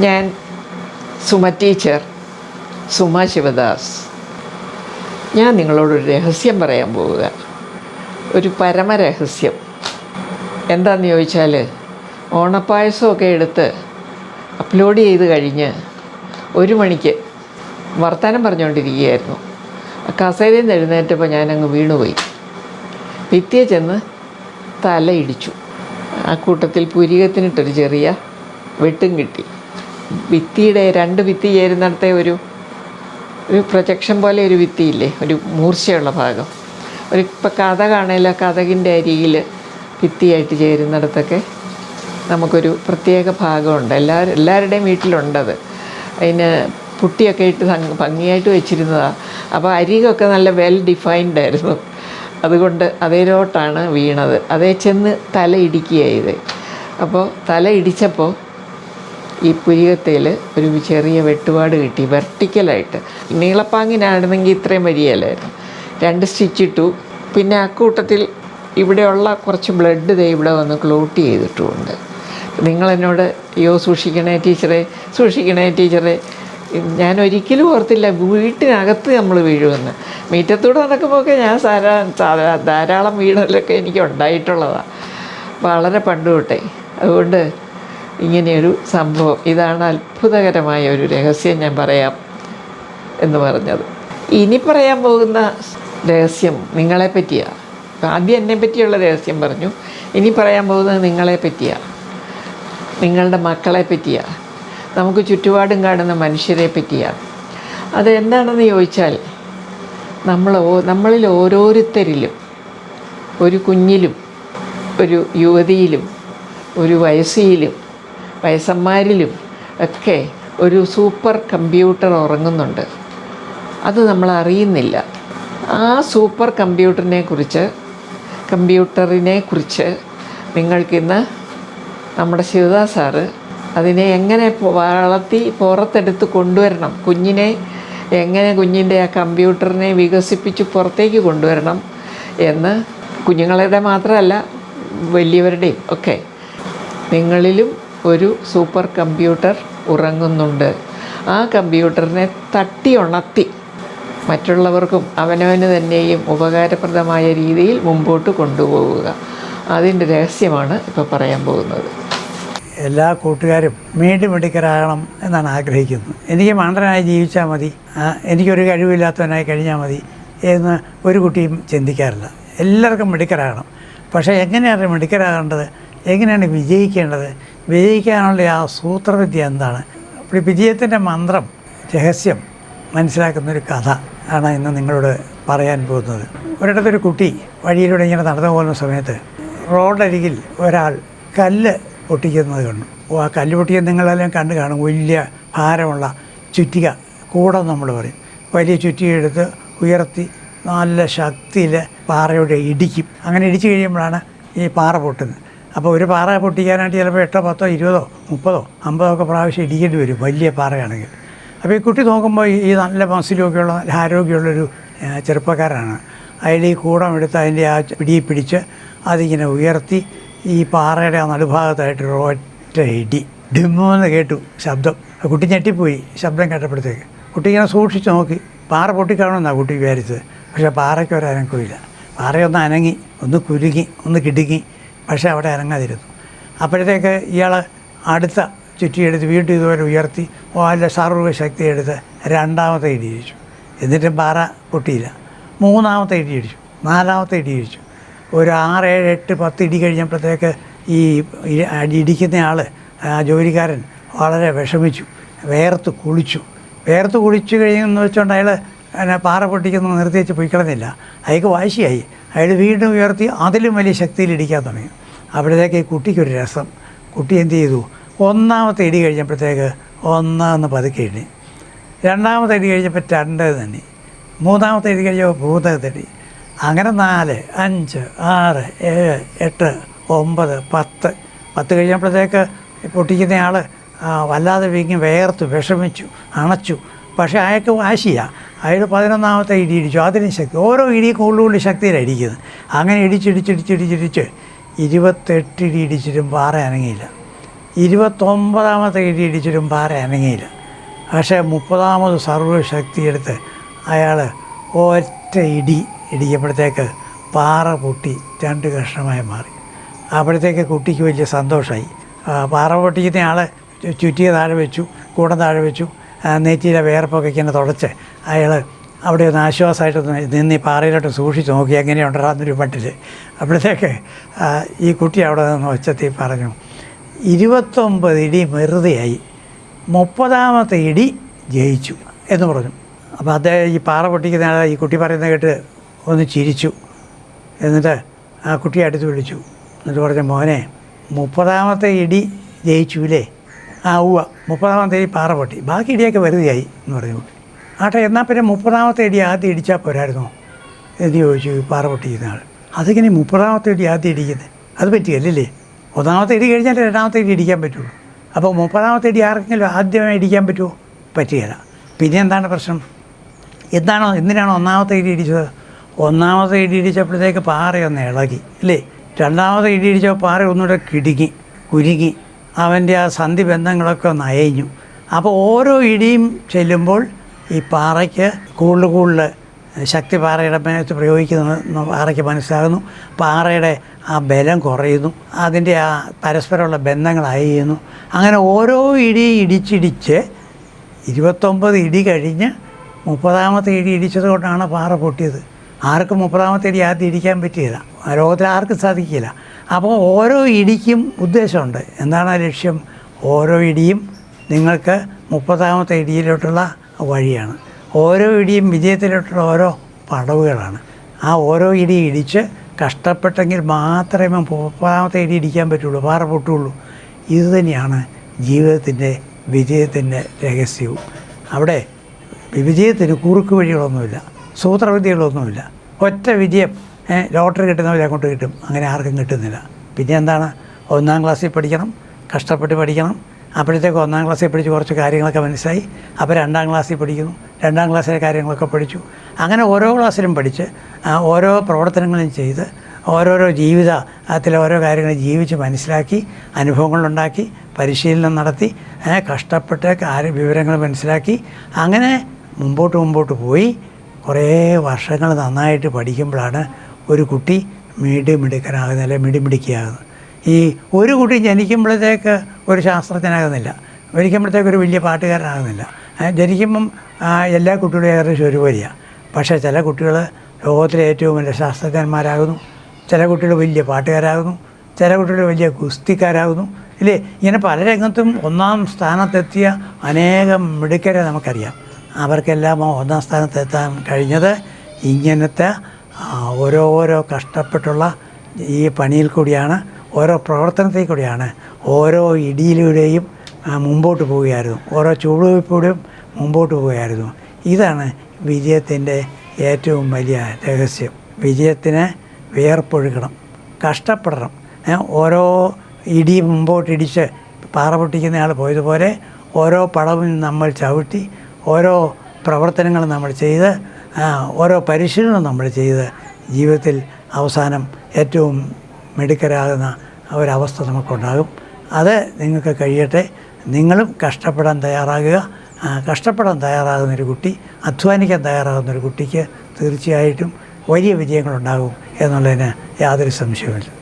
ഞാൻ സുമ ടീച്ചർ സുമ ശിവദാസ്. ഞാൻ നിങ്ങളോടൊരു രഹസ്യം പറയാൻ പോവുക. ഒരു പരമരഹസ്യം. എന്താണെന്ന് ചോദിച്ചാൽ ഓണപ്പായസമൊക്കെ എടുത്ത് അപ്ലോഡ് ചെയ്ത് കഴിഞ്ഞ് ഒരു മണിക്ക് വർത്തമാനം പറഞ്ഞുകൊണ്ടിരിക്കുകയായിരുന്നു കസേരയിൽ നിന്ന് എഴുന്നേറ്റപ്പോൾ ഞാനങ്ങ് വീണുപോയി. ഭിത്തിയെ ചെന്ന് തല ഇടിച്ചു. ആ കൂട്ടത്തിൽ പുരികത്തിനിട്ടൊരു ചെറിയ വെട്ടും കിട്ടി. ഭിത്തിയുടെ രണ്ട് ഭിത്തി ചേരുന്നിടത്തെ ഒരു ഒരു പ്രൊജക്ഷൻ പോലെ ഒരു ഭിത്തിയില്ലേ ഒരു മൂർച്ചയുള്ള ഭാഗം. ഒരു ഇപ്പം കഥ കാണേല കഥകിന്റെ അരിയിൽ ഭിത്തിയായിട്ട് ചേരുന്നിടത്തൊക്കെ നമുക്കൊരു പ്രത്യേക ഭാഗമുണ്ട്. എല്ലാവരും എല്ലാവരുടെയും വീട്ടിലുണ്ടത്. അതിന് പുട്ടിയൊക്കെ ഇട്ട് ഭംഗി- ഭംഗിയായിട്ട് വെച്ചിരുന്നതാണ് അപ്പോൾ അരികൊക്കെ നല്ല വെൽ ഡിഫൈൻഡ് ആയിരുന്നു. അതുകൊണ്ട് അതേലോട്ടാണ് വീണത്. അതേ ചെന്ന് തല ഇടിക്കുകയായത് അപ്പോൾ തല ഇടിച്ചപ്പോൾ ഈ പുരികത്തേൽ ഒരു ചെറിയ വെട്ടുപാട് കിട്ടി വെർട്ടിക്കലായിട്ട്. നീളപ്പാങ്ങിനായിരുന്നെങ്കിൽ ഇത്രയും വരികയില്ലായിരുന്നു. രണ്ട് സ്റ്റിച്ച് ഇട്ടു പിന്നെ അക്കൂട്ടത്തിൽ ഇവിടെയുള്ള കുറച്ച് ബ്ലഡ് ദേ ഇവിടെ വന്ന് ക്ലോട്ട് ചെയ്തിട്ടുമുണ്ട് നിങ്ങളെന്നോട് അയ്യോ സൂക്ഷിക്കണേ ടീച്ചറെ സൂക്ഷിക്കണേ ടീച്ചറെ. ഞാൻ ഒരിക്കലും ഓർത്തില്ല വീട്ടിനകത്ത് നമ്മൾ വീഴുമെന്ന്. മീറ്റത്തൂടെ നടക്കുമ്പോഴൊക്കെ ഞാൻ സാരാ ധാരാളം വീടലൊക്കെ എനിക്ക് ഉണ്ടായിട്ടുള്ളതാണ് വളരെ പണ്ട് തൊട്ടേ അതുകൊണ്ട് ഇങ്ങനെയൊരു സംഭവം. ഇതാണ് അത്ഭുതകരമായ ഒരു രഹസ്യം ഞാൻ പറയാം എന്ന് പറഞ്ഞത്. ഇനി പറയാൻ പോകുന്ന രഹസ്യം നിങ്ങളെ പറ്റിയാണ് ആദ്യം എന്നെ പറ്റിയുള്ള രഹസ്യം പറഞ്ഞു. ഇനി പറയാൻ പോകുന്നത് നിങ്ങളെ പറ്റിയാണ് നിങ്ങളുടെ മക്കളെ പറ്റിയാണ് നമുക്ക് ചുറ്റുപാടും കാണുന്ന മനുഷ്യരെ പറ്റിയാണ് അത് എന്താണെന്ന് ചോദിച്ചാൽ നമ്മൾ നമ്മളിൽ ഓരോരുത്തരിലും ഒരു കുഞ്ഞിലും ഒരു യുവതിയിലും ഒരു വയസ്സിയിലും വയസ്സന്മാരിലും ഒക്കെ ഒരു സൂപ്പർ കമ്പ്യൂട്ടർ ഉറങ്ങുന്നുണ്ട്. അത് നമ്മൾ അറിയുന്നില്ല. ആ സൂപ്പർ കമ്പ്യൂട്ടറിനെ കുറിച്ച് കമ്പ്യൂട്ടറിനെ കുറിച്ച് നിങ്ങൾക്കിന്ന് നമ്മുടെ ശിവദാസ് സാറ് അതിനെ എങ്ങനെ വളർത്തി പുറത്തെടുത്ത് കൊണ്ടുവരണം കുഞ്ഞിനെ എങ്ങനെ കുഞ്ഞിന്റെ ആ കമ്പ്യൂട്ടറിനെ വികസിപ്പിച്ച് പുറത്തേക്ക് കൊണ്ടുവരണം എന്ന് കുഞ്ഞുങ്ങളുടെ മാത്രമല്ല വലിയവരുടെയും ഒക്കെ നിങ്ങളിലും ഒരു സൂപ്പർ കമ്പ്യൂട്ടർ ഉറങ്ങുന്നുണ്ട്. ആ കമ്പ്യൂട്ടറിനെ തട്ടി ഉണർത്തി മറ്റുള്ളവർക്കും അവനവന് തന്നെയും ഉപകാരപ്രദമായ രീതിയിൽ മുമ്പോട്ട് കൊണ്ടുപോവുക. അതിന്റെ രഹസ്യമാണ് ഇപ്പോൾ പറയാൻ പോകുന്നത്. എല്ലാ കൂട്ടുകാരും വീണ്ടും മിടുക്കരാകണം എന്നാണ് ആഗ്രഹിക്കുന്നത് എനിക്ക് മണ്ടനായി ജീവിച്ചാൽ മതി. എനിക്കൊരു കഴിവില്ലാത്തവനായി കഴിഞ്ഞാൽ മതി എന്ന് ഒരു കുട്ടിയും ചിന്തിക്കാറില്ല. എല്ലാവർക്കും മിടുക്കരാകണം. പക്ഷേ എങ്ങനെയാണ് മിടുക്കരാകേണ്ടത്? എങ്ങനെയാണ് വിജയിക്കേണ്ടത്? വിജയിക്കാനുള്ള ആ സൂത്രവിദ്യ എന്താണ്? അപ്പോൾ വിജയത്തിന്റെ മന്ത്രം രഹസ്യം മനസ്സിലാക്കുന്നൊരു കഥ ആണ് ഇന്ന് നിങ്ങളോട് പറയാൻ പോകുന്നത്. ഒരിടത്തൊരു കുട്ടി വഴിയിലൂടെ ഇങ്ങനെ നടന്നു പോകുന്ന സമയത്ത് റോഡരികിൽ ഒരാൾ കല്ല് പൊട്ടിക്കുന്നത് കണ്ടു. ഓ ആ കല്ല് പൊട്ടിക്കുന്നത് നിങ്ങളെല്ലാം കണ്ടു കാണും. വലിയ ഭാരമുള്ള ചുറ്റിക കൂടം നമ്മൾ പറയും. വലിയ ചുറ്റിക എടുത്ത് ഉയർത്തി നല്ല ശക്തിയിൽ പാറയുടെ ഇടിക്കും. അങ്ങനെ ഇടിച്ചു കഴിയുമ്പോഴാണ് ഈ പാറ പൊട്ടുന്നത്. അപ്പോൾ ഒരു പാറ പൊട്ടിക്കാനായിട്ട് ചിലപ്പോൾ എട്ടോ പത്തോ ഇരുപതോ മുപ്പതോ അമ്പതോ ഒക്കെ പ്രാവശ്യം ഇടിക്കേണ്ടി വരും വലിയ പാറയാണെങ്കിൽ. അപ്പോൾ ഈ കുട്ടി നോക്കുമ്പോൾ ഈ- നല്ല മസിലൊക്കെയുള്ള നല്ല ആരോഗ്യമുള്ളൊരു ചെറുപ്പക്കാരാണ്. അതിൽ ഈ കൂടം എടുത്ത് അതിന്റെ ആ പിടിയെ പിടിച്ച് അതിങ്ങനെ ഉയർത്തി ഈ പാറയുടെ ആ നടുഭാഗത്തായിട്ട് ഒറ്റ ഇടി. ഡിമ്മെന്ന് കേട്ടു ശബ്ദം. കുട്ടി ഞെട്ടിപ്പോയി ശബ്ദം കേട്ടപ്പോഴത്തേക്ക്. കുട്ടി ഇങ്ങനെ സൂക്ഷിച്ച് നോക്കി. പാറ പൊട്ടിക്കാണെന്നാണ് കുട്ടി വിചാരിച്ചത്. പക്ഷേ പാറയ്ക്ക് ഒരു അനക്കമില്ല പാറയൊന്ന് അനങ്ങി ഒന്ന് കുരുങ്ങി ഒന്ന് കിടുങ്ങി. പക്ഷേ അവിടെ ഇറങ്ങാതിരുന്നു. അപ്പോഴത്തേക്ക് ഇയാൾ അടുത്ത ചുറ്റിയെടുത്ത് വീണ്ടും ഇതുപോലെ ഉയർത്തി നല്ല സർവ ശക്തി എടുത്ത് രണ്ടാമത്തെ ഇടി ഇടിച്ചു. എന്നിട്ടും പാറ പൊട്ടിയില്ല. മൂന്നാമത്തെ ഇടി ഇടിച്ചു. നാലാമത്തെ ഇടി ഇടിച്ചു. ഒരു ആറ് ഏഴ് എട്ട് പത്ത് ഇടി കഴിഞ്ഞപ്പോഴത്തേക്ക് ഈ അടി ഇടിക്കുന്ന ആൾ ആ ജോലിക്കാരൻ വളരെ വിഷമിച്ചു വേർത്ത് കുളിച്ചു. വേർത്ത് കുളിച്ചു കഴിയുമെന്ന് വെച്ചുകൊണ്ട് അയാൾ പിന്നെ പാറ പൊട്ടിക്കുന്നു നിർത്തി വെച്ച് പൊയ്ക്കളഞ്ഞില്ല. അയാൾക്ക് വാശിയായി. അയാൾ വീണ്ടും ഉയർത്തി അതിലും വലിയ ശക്തിയിൽ ഇടിക്കാൻ തുടങ്ങി. അപ്പോഴത്തേക്ക് ഈ കുട്ടിക്കൊരു രസം. കുട്ടി എന്ത് ചെയ്തു? ഒന്നാമത്തെ ഇടി കഴിഞ്ഞപ്പോഴത്തേക്ക് ഒന്നാന്ന് പതുക്കെ ഇടി രണ്ടാമത്തെ ഇടി കഴിഞ്ഞപ്പോൾ രണ്ട് തന്നെ മൂന്നാമത്തെ ഇടി കഴിഞ്ഞപ്പോൾ ഇടി അങ്ങനെ നാല് അഞ്ച് ആറ് ഏഴ് എട്ട് ഒമ്പത് പത്ത്. പത്ത് കഴിഞ്ഞപ്പോഴത്തേക്ക് പൊട്ടിക്കുന്നയാൾ വല്ലാതെ വീങ്ങി വേർത്ത് വിഷമിച്ചു അണച്ചു. പക്ഷേ അയാൾക്ക് വാശിയാണ് അയാൾ പതിനൊന്നാമത്തെ ഇടി ഇടിച്ചു അതിനും ശക്തി. ഓരോ ഇടി കൂടുതൽ ശക്തിയിലാണ് ഇടിക്കുന്നത് അങ്ങനെ ഇടിച്ചിടിച്ചിടിച്ചിടിച്ചിടിച്ച് ഇരുപത്തെട്ട് ഇടി ഇടിച്ചിട്ടും പാറ അനങ്ങിയില്ല. ഇരുപത്തൊമ്പതാമത്തെ ഇടി ഇടിച്ചിട്ടും പാറ അനങ്ങിയില്ല. പക്ഷേ മുപ്പതാമത് സർവശക്തി എടുത്ത് അയാൾ ഒറ്റ ഇടി ഇടിക്കുമ്പോഴത്തേക്ക് പാറ പൊട്ടി രണ്ട് കഷ്ണമായി മാറി. അപ്പോഴത്തേക്ക് കുട്ടിക്ക് വലിയ സന്തോഷമായി. പാറ പൊട്ടിക്കുന്ന ആൾ ചുറ്റിയ താഴെ വെച്ചു കൂടം താഴെ വെച്ചു. നെറ്റിയിലെ വേർപ്പൊക്കെ ഇങ്ങനെ തുടച്ച് അയാൾ അവിടെ ഒന്ന് ആശ്വാസമായിട്ട് നിന്ന് ഈ പാറയിലോട്ട് സൂക്ഷിച്ച് നോക്കി എങ്ങനെയുണ്ടാകുന്നൊരു പട്ടിൽ അപ്പോഴത്തേക്ക് ആ, ഈ കുട്ടി അവിടെ നിന്ന് ഒച്ചത്തിൽ പറഞ്ഞു ഇരുപത്തൊമ്പത് ഇടി വെറുതെയായി. മുപ്പതാമത്തെ ഇടി ജയിച്ചു എന്ന് പറഞ്ഞു. അപ്പോൾ അദ്ദേഹം ഈ പാറ പൊട്ടിക്കുന്ന ഈ കുട്ടി പറയുന്നത് കേട്ട് ഒന്ന് ചിരിച്ചു. എന്നിട്ട് ആ കുട്ടിയെ അടുത്ത് വിളിച്ചു. എന്നിട്ട് പറഞ്ഞ മോനെ മുപ്പതാമത്തെ ഇടി ജയിച്ചുല്ലേ ആ ഉവ്വ. മുപ്പതാമത്തെ ഇടി പാറ പൊട്ടി. ബാക്കി ഇടിയൊക്കെ വെറുതെയായി എന്ന് പറഞ്ഞു ആട്ടെ എന്നാൽ പിന്നെ മുപ്പതാമത്തെ ഇടി ആദ്യം ഇടിച്ചാൽ പോരായിരുന്നോ? എന്ന് ചോദിച്ചു പാറ പൊട്ടിക്കുന്ന ആൾ. അതിങ്ങനെ മുപ്പതാമത്തെ ഇടി ആദ്യം ഇടിക്കുന്നത്? അത് പറ്റിയല്ലേ ഒന്നാമത്തെ ഇടി കഴിഞ്ഞാൽ രണ്ടാമത്തെ ഇടി ഇടിക്കാൻ പറ്റുള്ളൂ. അപ്പോൾ മുപ്പതാമത്തെ ഇടി ആർക്കെങ്കിലും ആദ്യമേ ഇടിക്കാൻ പറ്റുമോ? പറ്റുകയില്ല പിന്നെ എന്താണ് പ്രശ്നം? എന്താണോ എന്തിനാണ് ഒന്നാമത്തെ ഇടി ഇടിച്ചത്? ഒന്നാമത്തെ ഇടി ഇടിച്ചപ്പോഴത്തേക്ക് പാറയൊന്ന് ഇളകി അല്ലേ? രണ്ടാമത്തെ ഇടി ഇടിച്ചപ്പോൾ പാറ ഒന്നുകൂടെ കിടുങ്ങി കുരുങ്ങി. അവന്റെ ആ സന്ധി ബന്ധങ്ങളൊക്കെ ഒന്ന് അയഞ്ഞു. അപ്പോൾ ഓരോ ഇടിയും ചെല്ലുമ്പോൾ ഈ പാറയ്ക്ക് കൂടുതൽ കൂടുതൽ ശക്തി പാറയുടെ മേത്ത് പ്രയോഗിക്കുന്നു പാറയ്ക്ക് മനസ്സിലാകുന്നു. പാറയുടെ ആ ബലം കുറയുന്നു. അതിന്റെ ആ പരസ്പരമുള്ള ബന്ധങ്ങൾ അയയുന്നു. അങ്ങനെ ഓരോ ഇടി ഇടിച്ചിടിച്ച് ഇരുപത്തൊമ്പത് ഇടി കഴിഞ്ഞ് മുപ്പതാമത്തെ ഇടി ഇടിച്ചത് കൊണ്ടാണ് പാറ പൊട്ടിയത്. ആർക്കും മുപ്പതാമത്തെ ഇടി ആദ്യം ഇടിക്കാൻ പറ്റിയില്ല. ലോകത്തിൽ ആർക്കും സാധിക്കില്ല. അപ്പോൾ ഓരോ ഇടിക്കും ഉദ്ദേശമുണ്ട്. എന്താണ് ലക്ഷ്യം? ഓരോ ഇടിയും നിങ്ങൾക്ക് മുപ്പതാമത്തെ ഇടിയിലോട്ടുള്ള വഴിയാണ്. ഓരോ ഇടിയും വിജയത്തിലോട്ടുള്ള ഓരോ പടവുകളാണ്. ആ ഓരോ ഇടി ഇടിച്ച് കഷ്ടപ്പെട്ടെങ്കിൽ മാത്രമേ മുപ്പതാമത്തെ ഇടി ഇടിക്കാൻ പറ്റുള്ളൂ പാറ പൊട്ടുള്ളൂ. ഇത് തന്നെയാണ് ജീവിതത്തിന്റെ വിജയത്തിന്റെ രഹസ്യവും. അവിടെ വിജയത്തിന് കുറുക്ക് വഴികളൊന്നുമില്ല സൂത്രവിദ്യകളൊന്നുമില്ല. ഒറ്റ വിജയം ലോട്ടറി കിട്ടുന്നവരെ അങ്ങോട്ട് കിട്ടും. അങ്ങനെ ആർക്കും കിട്ടുന്നില്ല. പിന്നെ എന്താണ്? ഒന്നാം ക്ലാസ്സിൽ പഠിക്കണം കഷ്ടപ്പെട്ട് പഠിക്കണം. അപ്പോഴത്തേക്ക് ഒന്നാം ക്ലാസ്സിൽ പഠിച്ച് കുറച്ച് കാര്യങ്ങളൊക്കെ മനസ്സിലായി. അപ്പോൾ രണ്ടാം ക്ലാസ്സിൽ പഠിക്കുന്നു. രണ്ടാം ക്ലാസ്സിലെ കാര്യങ്ങളൊക്കെ പഠിച്ചു. അങ്ങനെ ഓരോ ക്ലാസ്സിലും പഠിച്ച് ഓരോ പ്രവർത്തനങ്ങളും ചെയ്ത് ഓരോരോ ജീവിതത്തിൽ ഓരോ കാര്യങ്ങൾ ജീവിച്ച് മനസ്സിലാക്കി അനുഭവങ്ങളുണ്ടാക്കി പരിശീലനം നടത്തി കഷ്ടപ്പെട്ട് കാര്യ വിവരങ്ങൾ മനസ്സിലാക്കി അങ്ങനെ മുമ്പോട്ട് മുമ്പോട്ട് പോയി. കുറേ വർഷങ്ങൾ നന്നായിട്ട് പഠിക്കുമ്പോഴാണ് ഒരു കുട്ടി മിടി മിടുക്കനാകുന്നത് അല്ലെങ്കിൽ മിടിമിടിക്കുകയാകുന്നത് ഈ ഒരു കുട്ടി ജനിക്കുമ്പോഴത്തേക്ക് ഒരു ശാസ്ത്രജ്ഞനാകുന്നില്ല. ജനിക്കുമ്പോഴത്തേക്ക് ഒരു വലിയ പാട്ടുകാരനാകുന്നില്ല. ജനിക്കുമ്പം എല്ലാ കുട്ടികളും ഏകദേശം ഒരുപോലെയാണ് പക്ഷേ ചില കുട്ടികൾ ലോകത്തിലെ ഏറ്റവും വലിയ ശാസ്ത്രജ്ഞന്മാരാകുന്നു. ചില കുട്ടികൾ വലിയ പാട്ടുകാരാകുന്നു. ചില കുട്ടികൾ വലിയ ഗുസ്തിക്കാരാകുന്നു. ഇല്ലേ? ഇങ്ങനെ പല രംഗത്തും ഒന്നാം സ്ഥാനത്തെത്തിയ അനേകം മിടുക്കരെ നമുക്കറിയാം. അവർക്കെല്ലാം ഒന്നാം സ്ഥാനത്തെത്താൻ കഴിഞ്ഞത് ഇങ്ങനത്തെ ആ, ഓരോ കഷ്ടപ്പെട്ടുള്ള ഈ പണിയിൽ കൂടിയാണ് ഓരോ പ്രവർത്തനത്തിൽ കൂടിയാണ് ഓരോ ഇടിയിലൂടെയും മുമ്പോട്ട് പോവുകയായിരുന്നു. ഓരോ ചുവടുവയ്പ്പിലൂടെയും മുമ്പോട്ട് പോവുകയായിരുന്നു. ഇതാണ് വിജയത്തിന്റെ ഏറ്റവും വലിയ രഹസ്യം. വിജയത്തിന് വിയർപ്പൊഴുകണം കഷ്ടപ്പെടണം. ഓരോ ഇടി മുമ്പോട്ടിടിച്ച് പാറ പൊട്ടിക്കുന്ന ആൾ പോയതുപോലെ ഓരോ പടവും നമ്മൾ ചവിട്ടി ഓരോ പ്രവർത്തനങ്ങളും നമ്മൾ ചെയ്ത് ഓരോ പരിശീലനം നമ്മൾ ചെയ്ത് ജീവിതത്തിൽ അവസാനം ഏറ്റവും മിടുക്കരാകുന്ന ഒരവസ്ഥ നമുക്കുണ്ടാകും. അത് നിങ്ങൾക്ക് കഴിയട്ടെ. നിങ്ങളും കഷ്ടപ്പെടാൻ തയ്യാറാകുക. കഷ്ടപ്പെടാൻ തയ്യാറാകുന്നൊരു കുട്ടി അധ്വാനിക്കാൻ തയ്യാറാകുന്നൊരു കുട്ടിക്ക് തീർച്ചയായിട്ടും വലിയ വിജയങ്ങളുണ്ടാകും എന്നുള്ളതിന് യാതൊരു സംശയവുമില്ല.